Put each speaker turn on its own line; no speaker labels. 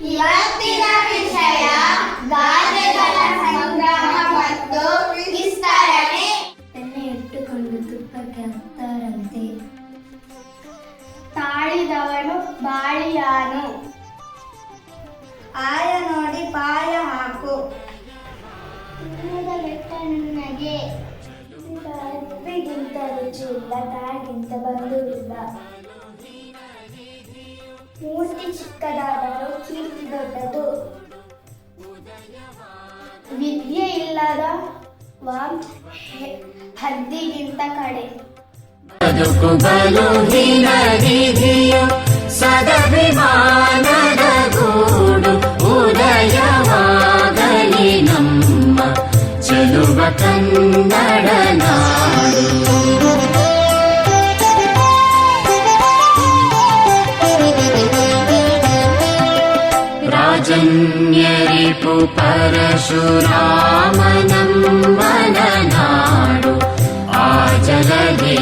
ಇವತ್ತಿನ ವಿಷಯ ಗಾಜಗಳ ಸಂಗ್ರಹ ಮತ್ತು ವಿಸ್ತರಣೆ
ಎಣ್ಣೆ ಇಟ್ಟುಕೊಂಡು ತುಪ್ಪಕ್ಕೆ ಹತ್ತಾರಂತೆ
ತಾಳಿದವನು ಬಾಳಿಯಾನು ಆಯ
ನೋಡಿ ಪಾಯ ಹಾಕು
ಬೆಟ್ಟ ನನಗೆ
ರುಚಿಗಿಂತ ರುಚಿ ಇಲ್ಲ ತಾಳಿಗಿಂತ ಬಂಧುವಿಲ್ಲ ಮೂರ್ತಿ ಚಿಕ್ಕದಾದರೂ ಕೀರ್ತಿ ದೊಡ್ಡದು.
ವಿದ್ಯೆ ಇಲ್ಲದ ಹದ್ದಿಗಿಂತ ಕಡೆ.
ಉದಯವಾಗಲಿ ನಮ್ಮ ಕನ್ನಡ न्यपु परशुरामदं मदगानु आजगनि